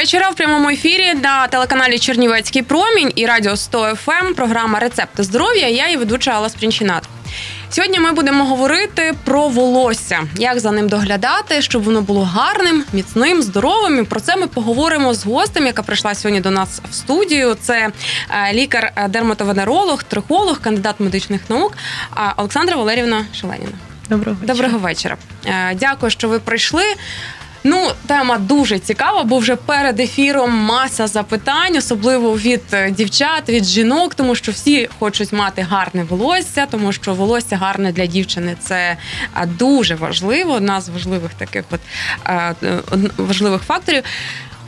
вечора в прямому ефірі на телеканалі Чернівецький промінь і радіо 100 ФМ. Ем. Програма Рецепти здоров'я. Я її ведуча Алла Спрінчинат. Сьогодні ми будемо говорити про волосся, як за ним доглядати, щоб воно було гарним, міцним, здоровим. І Про це ми поговоримо з гостем, яка прийшла сьогодні до нас в студію. Це е, лікар-дерматовенеролог, трихолог, кандидат медичних наук Олександра Валерівна Шеленіна. Доброго вечора. Доброго вечора. Е, дякую, що ви прийшли. Ну, тема дуже цікава, бо вже перед ефіром маса запитань, особливо від е, дівчат, від жінок, тому що всі хочуть мати гарне волосся, тому що волосся гарне для дівчини це дуже важливо. Одна з важливих таких от важливих факторів.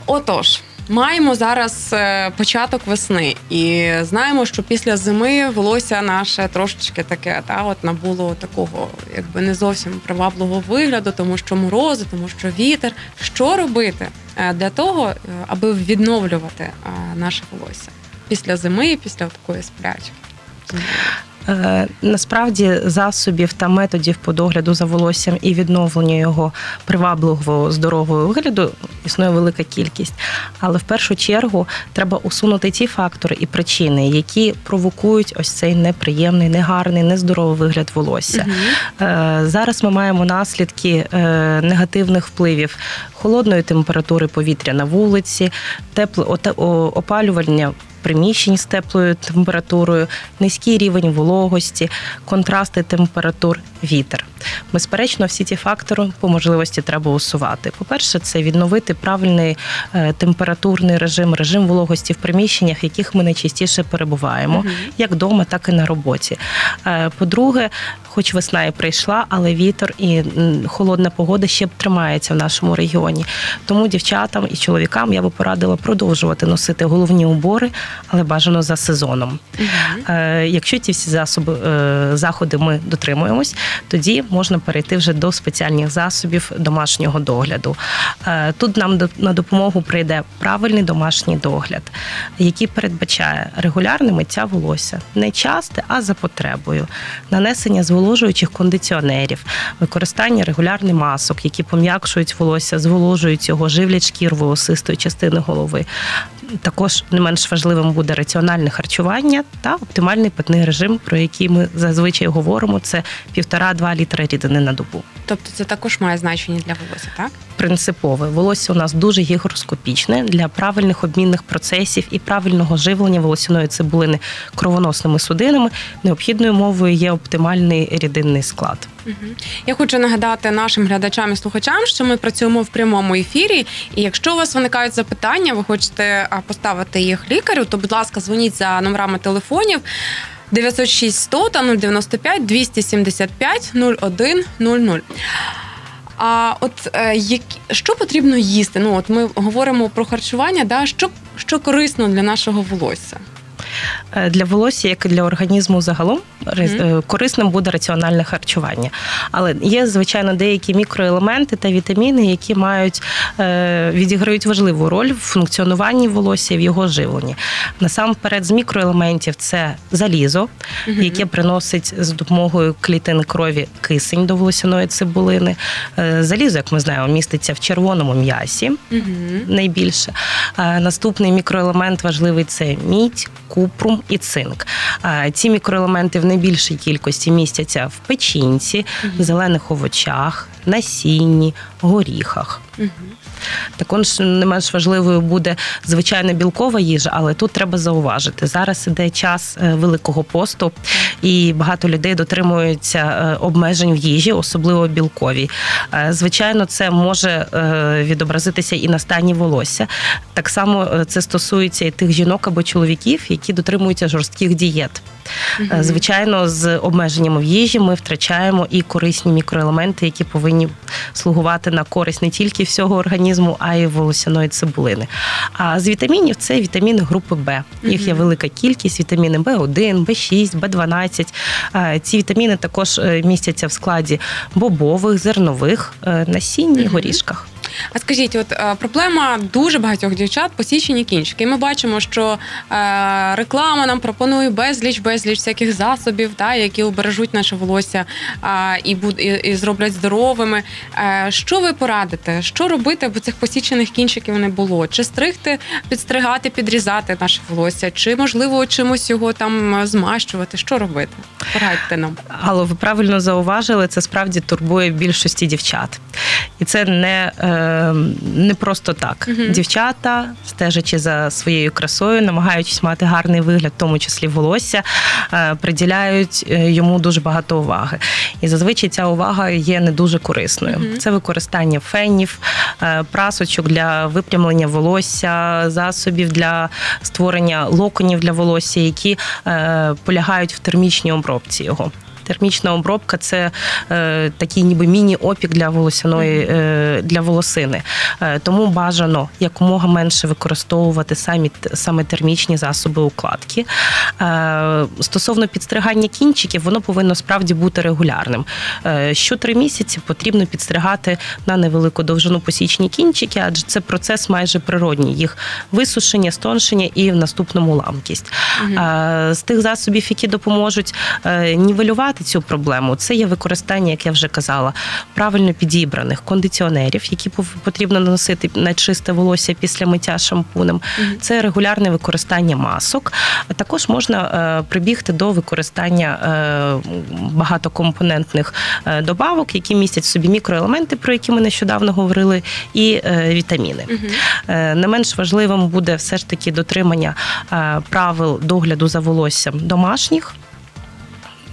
Отож. Маємо зараз е, початок весни, і знаємо, що після зими волосся наше трошечки таке, та от набуло такого, якби не зовсім привабливого вигляду, тому що морози, тому що вітер. Що робити е, для того, е, аби відновлювати наше волосся після зими, після такої сплячки? Е, насправді засобів та методів по догляду за волоссям і відновленню його привабливого здорового вигляду існує велика кількість. Але в першу чергу треба усунути ті фактори і причини, які провокують ось цей неприємний, негарний, нездоровий вигляд волосся. Угу. Зараз ми маємо наслідки е, негативних впливів холодної температури повітря на вулиці, тепле опалювання приміщень з теплою температурою, низький рівень вологості, контрасти температур, вітер. Безперечно, всі ці фактори по можливості треба усувати. По-перше, це відновити правильний е, температурний режим, режим вологості в приміщеннях, в яких ми найчастіше перебуваємо, угу. як вдома, так і на роботі. Е, по-друге, хоч весна і прийшла, але вітер і холодна погода ще б тримається в нашому регіоні. Тому дівчатам і чоловікам я би порадила продовжувати носити головні убори, але бажано за сезоном. Угу. Якщо ці всі засоби заходи ми дотримуємось, тоді можна перейти вже до спеціальних засобів домашнього догляду. Е, тут нам на допомогу прийде правильний домашній догляд, який передбачає регулярне миття волосся, не часте, а за потребою, нанесення зволожуючих кондиціонерів, використання регулярних масок, які пом'якшують волосся, зволожують його, живлять шкір волосистої частини голови. Також не менш важливим буде раціональне харчування та оптимальний питний режим, про який ми зазвичай говоримо. Це півтора-два літра рідини на добу. Тобто це також має значення для волосся, так? Принципове волосся у нас дуже гігроскопічне для правильних обмінних процесів і правильного живлення волосяної цибулини кровоносними судинами. Необхідною мовою є оптимальний рідинний склад. Я хочу нагадати нашим глядачам і слухачам, що ми працюємо в прямому ефірі. І якщо у вас виникають запитання, ви хочете поставити їх лікарю, то будь ласка, дзвоніть за номерами телефонів. 906 100 та 095 275 01 00. А от е, як, що потрібно їсти? Ну от ми говоримо про харчування, да що, що корисно для нашого волосся. Е, для волосся, як і для організму загалом, mm-hmm. корисним буде раціональне харчування. Але є, звичайно, деякі мікроелементи та вітаміни, які мають е, відіграють важливу роль в функціонуванні волосся і в його живленні. Насамперед, з мікроелементів це залізо, яке приносить з допомогою клітин крові кисень до волосяної цибулини. Залізо, як ми знаємо, міститься в червоному м'ясі найбільше. Наступний мікроелемент важливий це мідь, купрум і цинк. Ці мікроелементи в найбільшій кількості містяться в печінці, зелених овочах, насінні, горіхах. Також не менш важливою буде звичайна білкова їжа, але тут треба зауважити. Зараз іде час е, великого посту, і багато людей дотримуються е, обмежень в їжі, особливо білковій. Е, звичайно, це може відобразитися і на стані волосся. Так само це стосується і тих жінок або чоловіків, які дотримуються жорстких дієт. Звичайно, з обмеженнями в їжі ми втрачаємо і корисні мікроелементи, які повинні слугувати на користь не тільки всього організму, а й волосяної цибулини. А з вітамінів це вітаміни групи Б. Їх є велика кількість: вітаміни В1, В6, В12. Ці вітаміни також е, містяться в складі бобових, зернових, насінні, насіння і горішках. А скажіть, от е, проблема дуже багатьох дівчат посічені кінчики. Ми бачимо, що е, реклама нам пропонує безліч, безліч всяких засобів, та, які убережуть наше волосся е, і, буд, і, і зроблять здоровими. Е, що ви порадите? Що робити, аби цих посічених кінчиків не було? Чи стригти, підстригати, підрізати наше волосся? Чи можливо чимось його там е, змащувати? Що робити? Порадьте нам. Але ви правильно зауважили, це справді турбує більшості дівчат. І це не е, не просто так. Мгм. Дівчата, стежачи за своєю красою, намагаючись мати гарний вигляд, в тому числі волосся, е, приділяють е, йому дуже багато уваги. І зазвичай ця увага є не дуже корисною. Мгм. Це використання фенів, прасочок для випрямлення волосся, засобів для створення локонів для волосся, які полягають в термічній обробці його. Термічна обробка це е, такий ніби міні-опік для волосяної е, для волосини. Е, тому бажано якомога менше використовувати самі саме термічні засоби укладки. Е, стосовно підстригання кінчиків, воно повинно справді бути регулярним. Е, що три місяці потрібно підстригати на невелику довжину посічні кінчики, адже це процес майже природній. Їх висушення, стоншення і в наступному ламкість. Е, З тих засобів, які допоможуть е, нівелювати цю проблему, це є використання, як я вже казала, правильно підібраних кондиціонерів, які потрібно наносити на чисте волосся після миття шампунем. Мгм. Це регулярне використання масок. А Також можна е, прибігти до використання е, багатокомпонентних е, добавок, які містять в собі мікроелементи, про які ми нещодавно говорили, і вітаміни. Е, Не менш важливим буде все ж таки дотримання правил догляду за волоссям домашніх.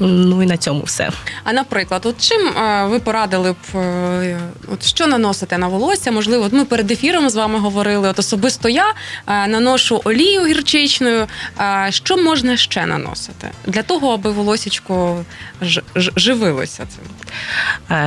Ну і на цьому все. А наприклад, от чим е, ви порадили б, е, от що наносити на волосся? Можливо, от ми перед ефіром з вами говорили. От особисто я е, наношу олію гірчичною. Що можна ще наносити для того, аби волосічко живилося цим?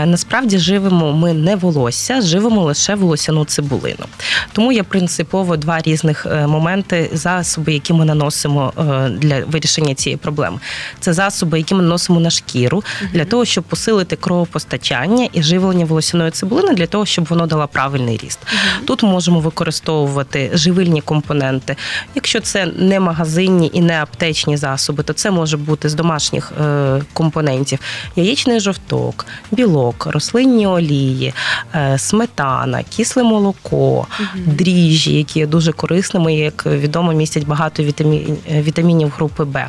Насправді живемо ми не волосся, живемо лише волосяну цибулину. Тому є принципово два різних моменти засоби, які ми наносимо для вирішення цієї проблеми. Це засоби, які ми наносимо на шкіру для того, щоб посилити кровопостачання і живлення волосяної цибулини, для того, щоб воно дало правильний ріст. Тут можемо використовувати живильні компоненти. Якщо це не магазинні і не аптечні засоби, то це може бути з домашніх е, компонентів: яєчний жовток, білок, рослинні олії, е, сметана, кисле молоко, дріжджі, які є дуже корисними, як відомо, містять багато е, вітамінів групи Б.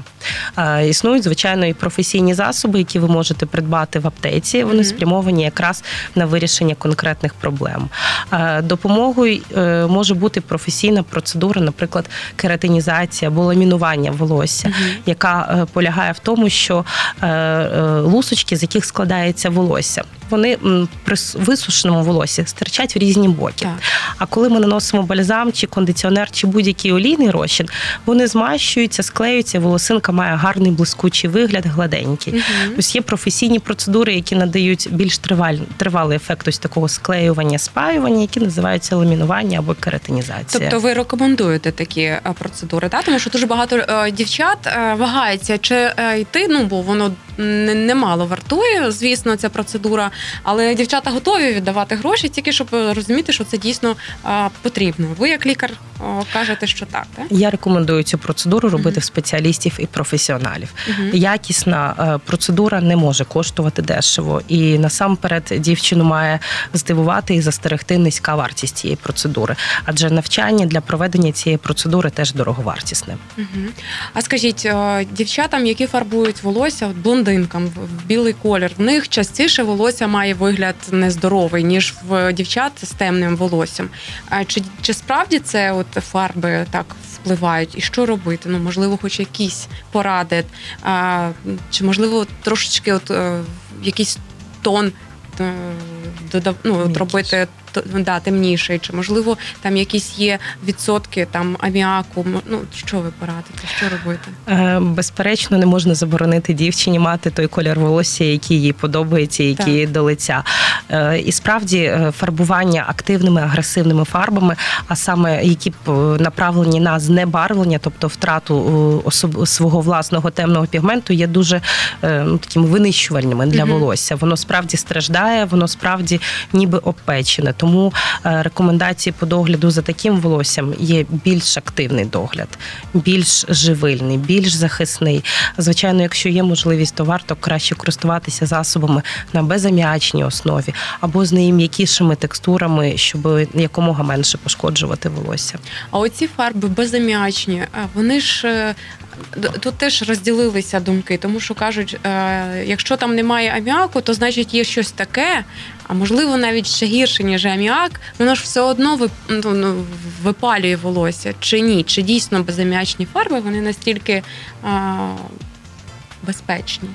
Існують, звичайно, і професійні засоби, які ви можете придбати в аптеці. Вони Мгм. спрямовані якраз на вирішення конкретних проблем. Е, Допомогою е, може бути професійна процедура, наприклад, кератинізація або ламінування волосся, Мгм. яка е, полягає в тому, що лусочки, з яких складається волосся, вони при висушеному волосі стирчать в різні боки. Так. А коли ми наносимо бальзам чи кондиціонер, чи будь-який олійний розчин, вони змащуються, склеюються, волосинка має гарний блискучий вигляд, гладенький. Мгм. Ось є професійні процедури, які надають більш триваль, тривалий ефект ось такого склеювання, спаювання, які називаються ламінування або кератинізація. Тобто ви рекомендуєте такі е, процедури, та? тому що дуже багато е, дівчат е, вагається, чи е, йти, ну бо воно не- немало вартує, звісно, ця процедура. Але дівчата готові віддавати гроші, тільки щоб розуміти, що це дійсно потрібно. Ви, як лікар, кажете, що так, так? Я рекомендую цю процедуру робити в спеціалістів і професіоналів. Мгм. Якісна е, процедура не може коштувати дешево, і насамперед дівчину має здивувати і застерегти низька вартість цієї процедури, адже навчання для проведення цієї процедури теж дороговартісне. Мгм. А скажіть, дівчатам, які фарбують волосся, блондинкам в білий колір, в них частіше волосся має вигляд нездоровий, ніж в дівчат з темним волоссям. Чи, чи справді це от фарби так впливають? І що робити? Ну, можливо, хоч якісь поради, а, чи можливо трошечки от е, якийсь тон. е, Додав, ну, от робити да, темніший, чи можливо там якісь є відсотки там аміаку. Ну що ви порадите? Що робити? Е, Безперечно, не можна заборонити дівчині мати той колір волосся, який їй подобається, який до лиця. Е, І справді е, фарбування активними агресивними фарбами, а саме які б направлені на знебарвлення, тобто втрату особ- свого власного темного пігменту, є дуже е, ну, такими винищувальними для Мгм. волосся. Воно справді страждає, воно справді ніби обпечене. Тому е, рекомендації по догляду за таким волоссям є більш активний догляд, більш живильний, більш захисний. Звичайно, якщо є можливість, то варто краще користуватися засобами на безаміачній основі або з найм'якішими текстурами, щоб якомога менше пошкоджувати волосся. А оці фарби безаміачні, е, вони ж е, тут теж розділилися думки, тому що кажуть, якщо там немає аміаку, то значить є щось таке, а можливо навіть ще гірше, ніж аміак, воно ж все одно вип- ну, ну, випалює волосся. Чи ні? Чи дійсно безаміачні фарби вони настільки е, безпечні?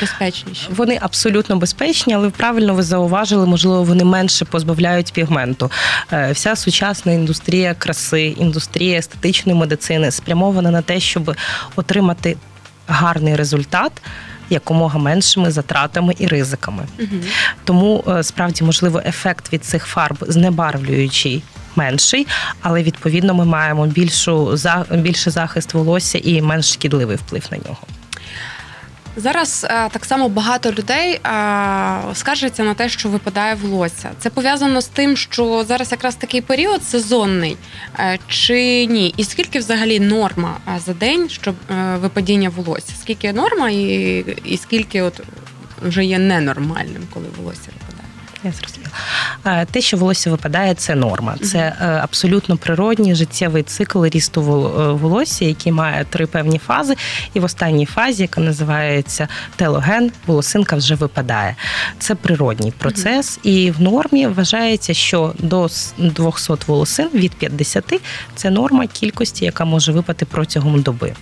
Безпечніші. Вони абсолютно безпечні, але правильно ви зауважили, можливо, вони менше позбавляють пігменту. Е, Вся сучасна індустрія краси, індустрія естетичної медицини спрямована на те, щоб отримати гарний результат якомога меншими затратами і ризиками. Угу. Тому е, справді можливо ефект від цих фарб знебарвлюючий. Менший, але відповідно ми маємо більшу за більший захист волосся і менш шкідливий вплив на нього. Зараз е, так само багато людей е, скаржаться на те, що випадає волосся. Це пов'язано з тим, що зараз якраз такий період сезонний, е, чи ні? І скільки взагалі норма за день, щоб випадіння волосся? Скільки норма, і, і скільки от вже є ненормальним, коли волосся? Я зрозуміла. Е, Те, що волосся випадає, це норма. Це е, абсолютно природній життєвий цикл рісту е, волосся, який має три певні фази. І в останній фазі, яка називається телоген, волосинка вже випадає. Це природній процес, і в нормі вважається, що до 200 волосин від 50 – це норма кількості, яка може випати протягом доби.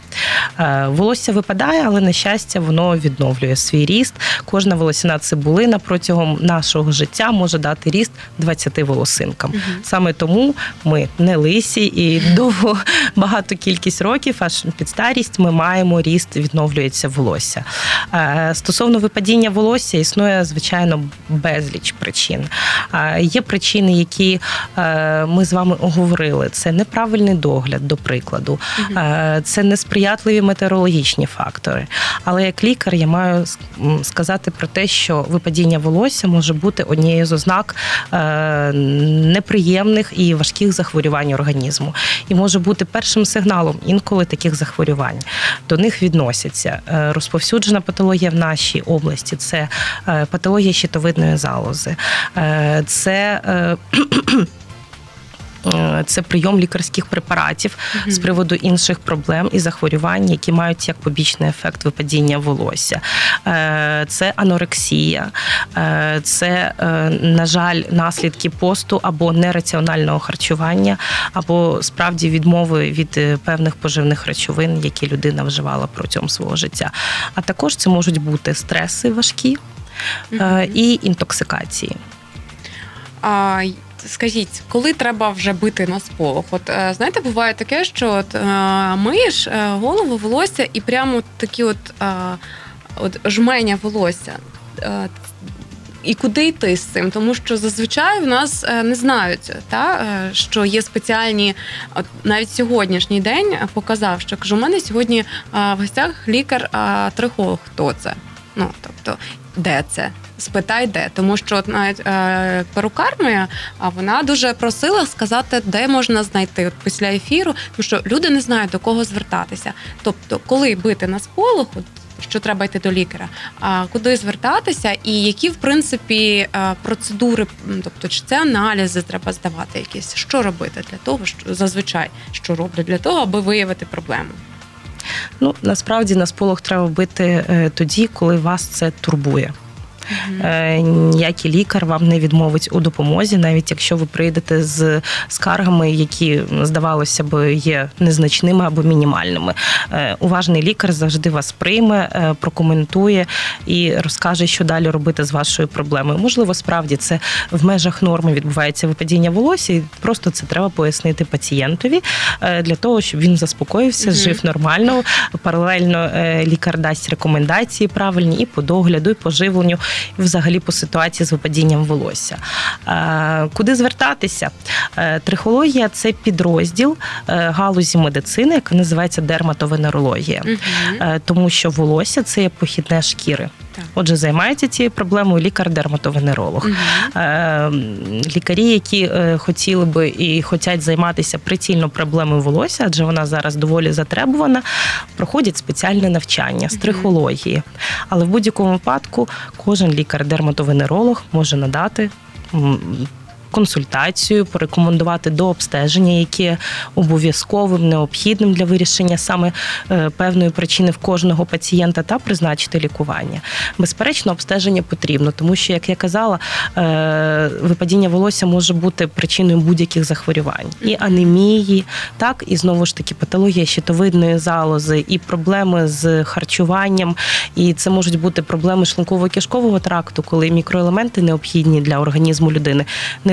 Волосся випадає, але на щастя, воно відновлює свій ріст. Кожна волосяна цибулина протягом нашого життя може дати ріст 20 волосинкам. Саме тому ми не лисі і довго багато кількість років, аж під старість, ми маємо ріст, відновлюється волосся. Е, Стосовно випадіння волосся, існує звичайно безліч причин. Е, Є причини, які е, ми з вами оговорили. Це неправильний догляд, до прикладу, це несприятливі метеорологічні фактори. Але як лікар я маю сказати про те, що випадіння волосся може бути однією з ознак е, неприємних і важких захворювань організму, і може бути першим сигналом інколи таких захворювань. До них відносяться е, розповсюджена патологія в нашій області, це е, патологія щитовидної залози, це Це прийом лікарських препаратів з приводу інших проблем і захворювань, які мають як побічний ефект випадіння волосся. Е, Це анорексія, е, це, е, на жаль, наслідки посту або нераціонального харчування, або справді відмови від е, певних поживних речовин, які людина вживала протягом свого життя. А також це можуть бути стреси важкі е, і інтоксикації. А, скажіть, коли треба вже бити на сполох? От е, знаєте, буває таке, що от, е, миєш е, голову, волосся і прямо такі от, от жменя волосся. І куди йти з цим? Тому що зазвичай в нас не знають, та, що є спеціальні, от навіть сьогоднішній день показав, що кажу, у мене сьогодні в гостях лікар-трихолог. Хто це? Ну, тобто, де це? Спитай, де. Тому що навіть е, перукар моя, а вона дуже просила сказати, де можна знайти от після ефіру, тому що люди не знають до кого звертатися. Тобто, коли бити на сполох, от, що треба йти до лікаря, а куди звертатися, і які в принципі е, процедури, тобто чи це аналізи треба здавати якісь, що робити для того, що зазвичай що роблять для того, аби виявити проблему. Ну насправді на сполох треба бити е, тоді, коли вас це турбує. Е, Ніякий лікар вам не відмовить у допомозі, навіть якщо ви прийдете з скаргами, які здавалося б є незначними або мінімальними. Е, Уважний лікар завжди вас прийме, е, прокоментує і розкаже, що далі робити з вашою проблемою. Можливо, справді це в межах норми відбувається випадіння волосся, і просто це треба пояснити пацієнтові для того, щоб він заспокоївся, жив нормально. Паралельно лікар дасть рекомендації правильні і по догляду, і по живленню, і взагалі по ситуації з випадінням волосся. Е, Куди звертатися? Е, Трихологія це підрозділ е, галузі медицини, яка називається дерматовенерологія. Е, Тому що волосся це є похідне шкіри. Отже, займається цією проблемою лікар-дерматовенеролог. Е, Лікарі, які е, хотіли би і хочуть займатися прицільно проблемою волосся, адже вона зараз доволі затребувана, проходять спеціальне навчання з трихології. Але в будь-якому випадку кожен лікар-дерматовенеролог може надати. Консультацію порекомендувати до обстеження, яке обов'язковим, необхідним для вирішення саме е, певної причини в кожного пацієнта та призначити лікування. Безперечно, обстеження потрібно, тому що, як я казала, е, випадіння волосся може бути причиною будь-яких захворювань і анемії, так і знову ж таки патологія щитовидної залози, і проблеми з харчуванням, і це можуть бути проблеми шлунково-кишкового тракту, коли мікроелементи необхідні для організму людини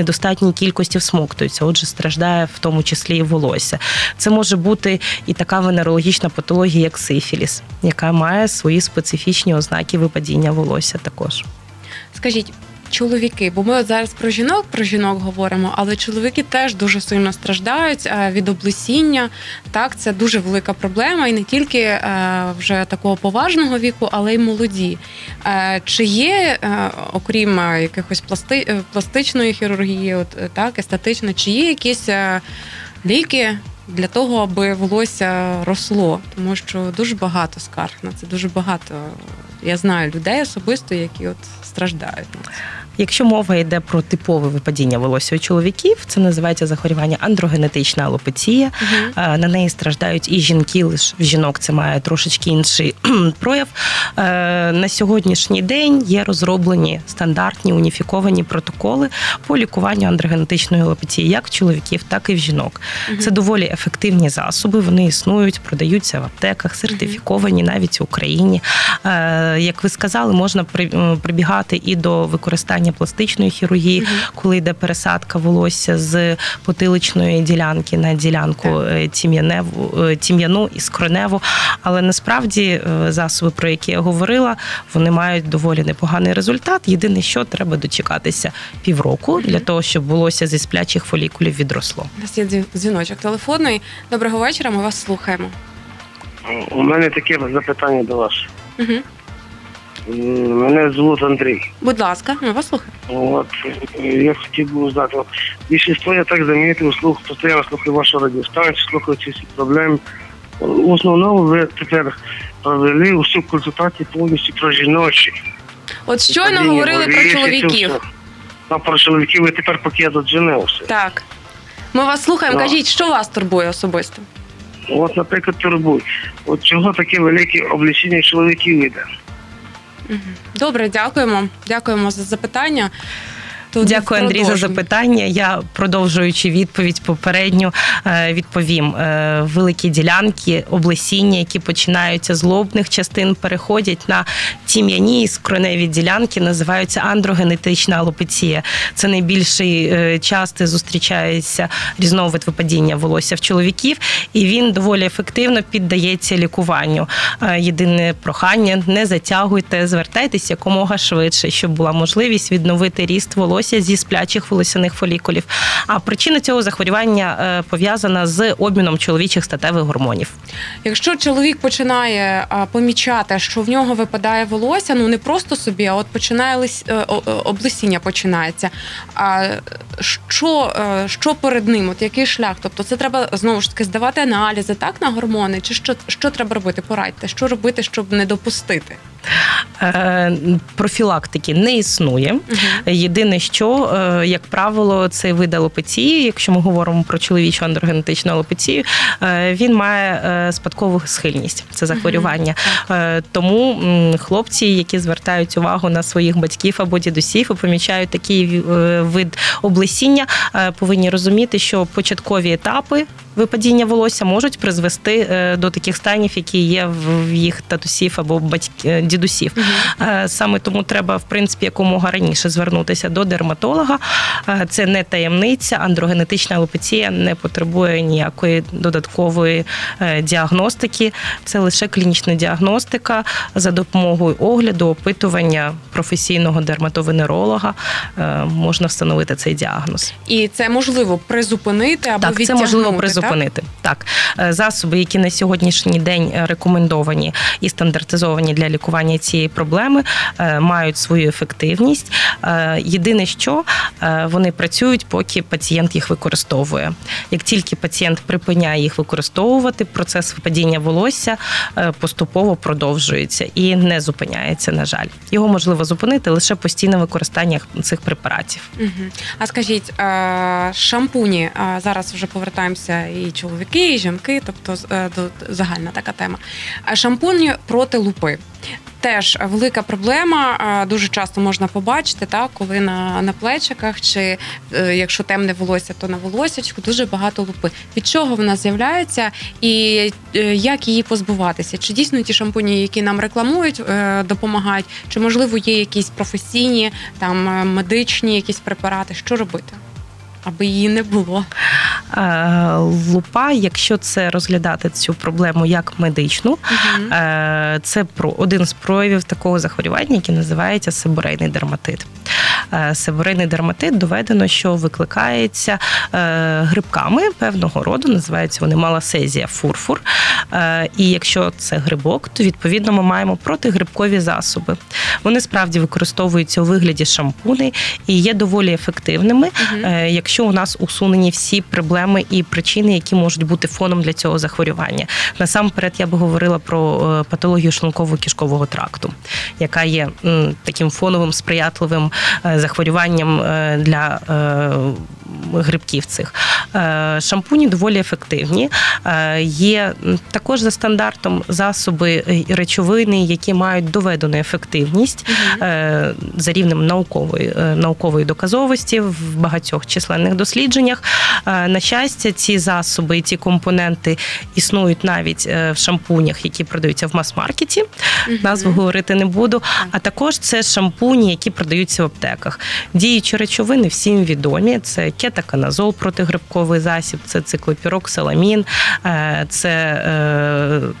недостатній кількості всмоктуються, отже, страждає в тому числі і волосся. Це може бути і така венерологічна патологія, як сифіліс, яка має свої специфічні ознаки випадіння волосся також. Скажіть, чоловіки, бо ми от зараз про жінок, про жінок говоримо, але чоловіки теж дуже сильно страждають е, від облесіння. Так, це дуже велика проблема, і не тільки е, вже такого поважного віку, але й молоді. Е, Чи є, окрім якихось пласти, пластичної хірургії, от так, естетично, чи є якісь ліки? Для того, аби волосся росло, тому що дуже багато скарг на це, дуже багато. Я знаю людей особисто, які от страждають. Якщо мова йде про типове випадіння волосся у чоловіків, це називається захворювання андрогенетична алопеція. Е, На неї страждають і жінки, лише в жінок це має трошечки інший прояв. Е, На сьогоднішній день є розроблені стандартні уніфіковані протоколи по лікуванню андрогенетичної алопеції, як в чоловіків, так і в жінок. Це доволі ефективні засоби. Вони існують, продаються в аптеках, сертифіковані навіть в Україні. Е, Як ви сказали, можна при- прибігати і до використання пластичної хірургії, коли йде пересадка волосся з потиличної ділянки на ділянку е, тім'яневу, е, тім'яну і скроневу. Але насправді е, засоби, про які я говорила, вони мають доволі непоганий результат. Єдине, що треба дочекатися півроку для того, щоб волосся зі сплячих фолікулів відросло. У нас є дзвіночок телефонний. Доброго вечора, ми вас слухаємо. У мене таке запитання до вас. Угу. Мене звуть Андрій. Будь ласка, ми вас слухаємо. От е, я хотів би узнати. от, Більшість я так замітив, слух, постійно слухаю вашу радіостанцію, слухаю ці всі проблеми. В основному ви тепер провели усю консультацію повністю про жіночі. От щойно Падіння говорили про чоловіків. все. Про чоловіків ви тепер поки я тут женився. Так. Ми вас слухаємо. Да. Кажіть, що вас турбує особисто? От, наприклад, турбуй. От чого таке велике облічення чоловіків йде? Добре, дякуємо. Дякуємо за запитання. Тут Дякую, Андрій, за запитання. Я продовжуючи відповідь попередню, е, відповім Е, великі ділянки облесіння, які починаються з лобних частин, переходять на тім'яні і скроневі ділянки, називаються андрогенетична алопеція. Це найбільший е, часто зустрічається різновид випадіння волосся в чоловіків, і він доволі ефективно піддається лікуванню. Єдине прохання: не затягуйте, звертайтеся якомога швидше, щоб була можливість відновити ріст волосся зі сплячих волосяних фолікулів. А причина цього захворювання е, пов'язана з обміном чоловічих статевих гормонів. Якщо чоловік починає помічати, що в нього випадає волосся, ну не просто собі, а от починає лис... е, о- облесіння починається. А що, е, що перед ним? От який шлях? Тобто, це треба знову ж таки здавати аналізи, так на гормони, чи що, що треба робити? Порадьте, що робити, щоб не допустити? Е, Профілактики не існує. Єдине, що, е, як правило, цей вид алопеції, якщо ми говоримо про чоловічу андрогенетичну алопецію, е, він має е, спадкову схильність. Це захворювання. Тому хлопці, які звертають увагу на своїх батьків або дідусів і помічають такий вид облесіння, повинні розуміти, що початкові етапи випадіння волосся можуть призвести до таких станів, які є в їх татусів або батьків дідусів. Е, Саме тому треба, в принципі, якомога раніше звернутися до дерматолога. Е, Це не таємниця. Андрогенетична алопеція не потребує ніякої додаткової е, діагностики. Це лише клінічна діагностика за допомогою огляду, опитування професійного дерматовенеролога е, можна встановити цей діагноз. І це можливо призупинити або Так, це можливо призупинити. Так, Е, засоби, які на сьогоднішній день рекомендовані і стандартизовані для лікування цієї проблеми, мають свою ефективність. Єдине, що е, вони працюють, поки пацієнт їх використовує. Як тільки пацієнт припиняє їх використовувати, процес випадіння волосся е, поступово продовжується і не зупиняється. На жаль, його можливо зупинити лише постійне використання цих препаратів. А скажіть, е, шампуні зараз вже повертаємося і чоловіки, і жінки, тобто загальна така тема. Шампуні проти лупи. Теж велика проблема. Дуже часто можна побачити, так, коли на, на плечиках, чи е, якщо темне волосся, то на волосячку дуже багато лупи. Від чого вона з'являється і е, як її позбуватися? Чи дійсно ті шампуні, які нам рекламують, е, допомагають? Чи можливо є якісь професійні, там медичні якісь препарати? Що робити? Аби її не було. Е, Лупа, якщо це розглядати цю проблему як медичну. Е, Це про один з проявів такого захворювання, яке називається себорейний дерматит. Е, Себорейний дерматит доведено, що викликається грибками певного роду, називаються вони маласезія фурфур. І якщо це грибок, то відповідно ми маємо протигрибкові засоби. Вони справді використовуються у вигляді шампуней і є доволі ефективними, е, якщо у нас усунені всі проблеми і причини, які можуть бути фоном для цього захворювання. Насамперед, я би говорила про е, патологію шлунково-кишкового тракту, яка є таким фоновим сприятливим е, захворюванням е, для грибків цих. Шампуні доволі ефективні. Є також за стандартом засоби і речовини, які мають доведену ефективність е, за рівнем наукової наукової доказовості в багатьох численних дослідженнях. Е, На щастя, ці засоби і ці компоненти існують навіть е, в шампунях, які продаються в мас-маркеті. Назву говорити не буду. А також це шампуні, які продаються в аптеках. Діючі речовини всім відомі: це кетаканазол, протигрибковий засіб, це циклопіроксиламін, е, це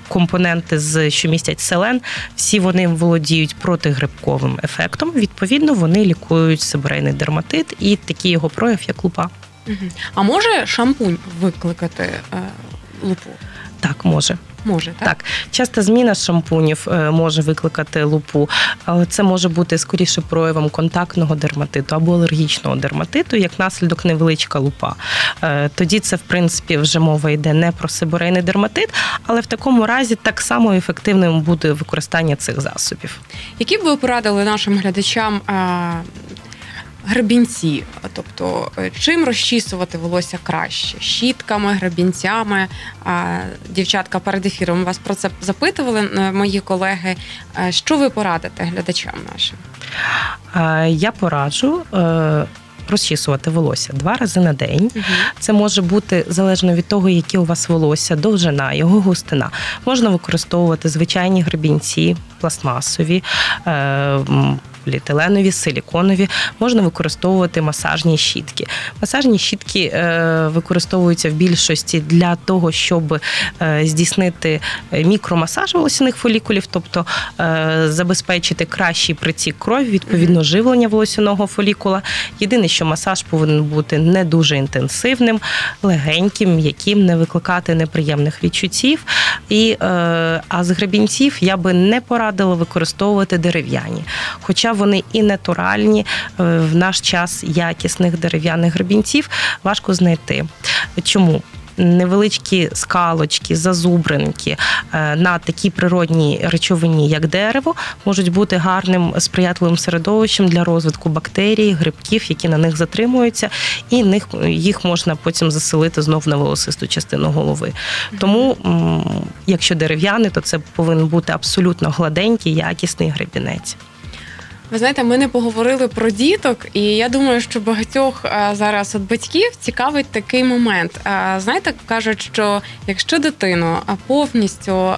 компоненти, з що містять селен. Всі вони володіють протигрибковим ефектом. Відповідно, вони лікують себорейний дерматит і такий його прояв, як лупа. А може шампунь викликати е, лупу? Так, може. Може, так? Так, часта зміна шампунів е, може викликати лупу, але це може бути скоріше проявом контактного дерматиту або алергічного дерматиту, як наслідок невеличка лупа. Е, Тоді це, в принципі, вже мова йде не про сиборейний дерматит, але в такому разі так само ефективним буде використання цих засобів. Які б ви порадили нашим глядачам гребінці? Тобто, е, чим розчісувати волосся краще? Щітками, гребінцями? Дівчатка перед ефіром вас про це запитували е, мої колеги. Е, Що ви порадите глядачам нашим? Я пораджу. Розчісувати волосся два рази на день. Це може бути залежно від того, яке у вас волосся, довжина, його густина. Можна використовувати звичайні гребінці, пластмасові, е, поліетиленові, силіконові. Можна використовувати масажні щітки. Масажні щітки е, використовуються в більшості для того, щоб е, здійснити мікромасаж волосяних фолікулів, тобто е, забезпечити кращий притік крові, відповідно живлення волосяного фолікула. Єдине, що масаж повинен бути не дуже інтенсивним, легеньким, м'яким, не викликати неприємних відчуттів. І, е, а з гребінців я би не порадила використовувати дерев'яні. Хоча вони і натуральні, е, в наш час якісних дерев'яних гребінців важко знайти. Чому? Невеличкі скалочки, зазубринки е, на такій природній речовині, як дерево, можуть бути гарним сприятливим середовищем для розвитку бактерій, грибків, які на них затримуються, і них їх можна потім заселити знов на волосисту частину голови. Тому, якщо дерев'яний, то це повинен бути абсолютно гладенький, якісний гребінець. Ви знаєте, ми не поговорили про діток, і я думаю, що багатьох е, зараз от батьків цікавить такий момент. Е, Знаєте, кажуть, що якщо дитину е, повністю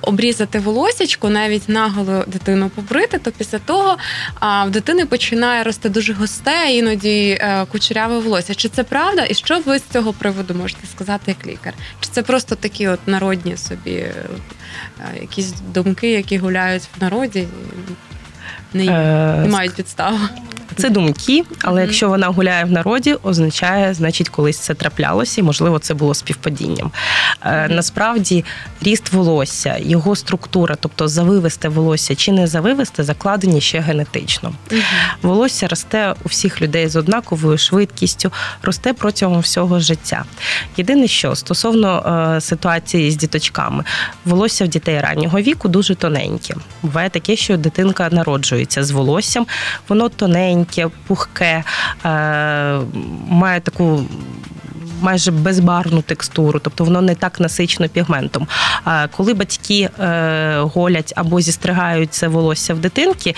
обрізати волосічку, навіть наголо дитину побрити, то після того в дитини починає рости дуже густе, іноді кучеряве волосся. Чи це правда? І що ви з цього приводу можете сказати як лікар? Чи це просто такі от народні собі якісь думки, які гуляють в народі? Е, не мають підстав. Це думки, але якщо вона гуляє в народі, означає, значить, колись це траплялося, і можливо це було співпадінням. Е, Насправді, ріст волосся, його структура, тобто завивести волосся чи не завивести, закладені ще генетично. Волосся росте у всіх людей з однаковою швидкістю, росте протягом всього життя. Єдине, що стосовно е, ситуації з діточками, волосся в дітей раннього віку дуже тоненьке. Буває таке, що дитинка народжується з волоссям, воно тоненьке, пухке, е, має таку. Майже безбарвну текстуру, тобто воно не так насичено пігментом. А коли батьки е, голять або зістригають це волосся в дитинки,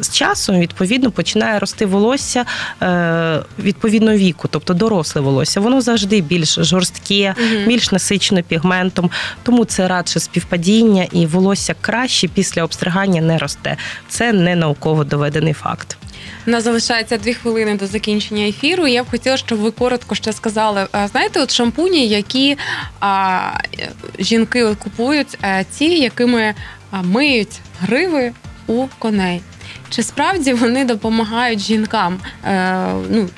з часом відповідно починає рости волосся е, відповідно віку, тобто доросле волосся. Воно завжди більш жорстке, більш насичено пігментом, тому це радше співпадіння, і волосся краще після обстригання не росте. Це не науково доведений факт. У нас залишається дві хвилини до закінчення ефіру. Я б хотіла, щоб ви коротко ще сказали. Знаєте, от шампуні, які а, е, жінки купують, а, ті, якими миють гриви у коней. Чи справді вони допомагають жінкам е, ну,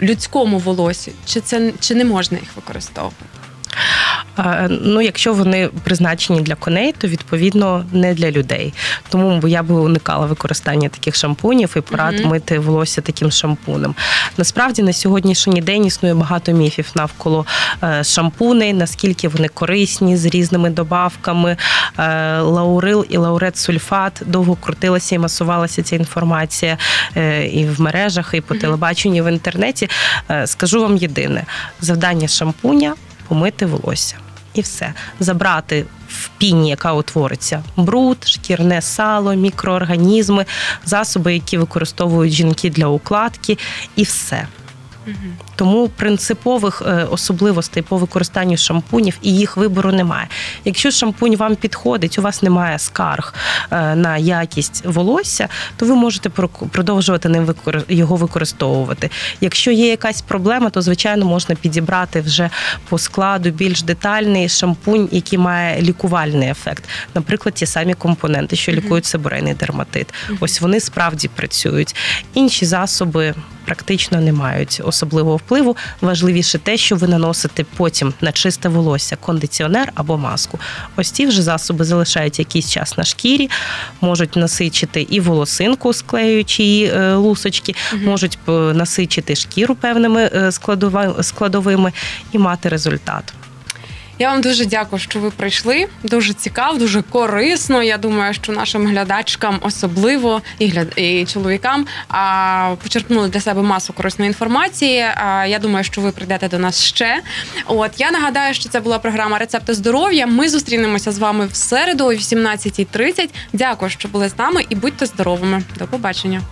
людському волосі? Чи це чи не можна їх використовувати? Ну, якщо вони призначені для коней, то відповідно не для людей. Тому я би уникала використання таких шампунів і порад Мгм. мити волосся таким шампунем. Насправді на сьогоднішній день існує багато міфів навколо е, шампуней, наскільки вони корисні з різними добавками. Е, Лаурил і лаурет сульфат довго крутилася і масувалася ця інформація е, і в мережах, і по телебаченню, і в інтернеті. Скажу вам єдине: завдання шампуня помити волосся. І все. Забрати в піні, яка утвориться, бруд, шкірне сало, мікроорганізми, засоби, які використовують жінки для укладки, і все. Тому принципових е, особливостей по використанню шампунів і їх вибору немає. Якщо шампунь вам підходить, у вас немає скарг е, на якість волосся, то ви можете продовжувати ним його використовувати. Якщо є якась проблема, то звичайно можна підібрати вже по складу більш детальний шампунь, який має лікувальний ефект. Наприклад, ті самі компоненти, що лікують себорейний дерматит. Ось вони справді працюють. Інші засоби практично не мають особливого впливу. Важливіше те, що ви наносите потім на чисте волосся, кондиціонер або маску. Ось ті вже засоби залишають якийсь час на шкірі, можуть насичити і волосинку, склеюючи її е, лусочки, угу. можуть е, насичити шкіру певними е, складовими і мати результат. Я вам дуже дякую, що ви прийшли. Дуже цікаво, дуже корисно. Я думаю, що нашим глядачкам особливо і гляд... і чоловікам а, почерпнули для себе масу корисної інформації. А, я думаю, що ви прийдете до нас ще. От я нагадаю, що це була програма Рецепти здоров'я. Ми зустрінемося з вами в середу о 18.30. Дякую, що були з нами, і будьте здоровими. До побачення.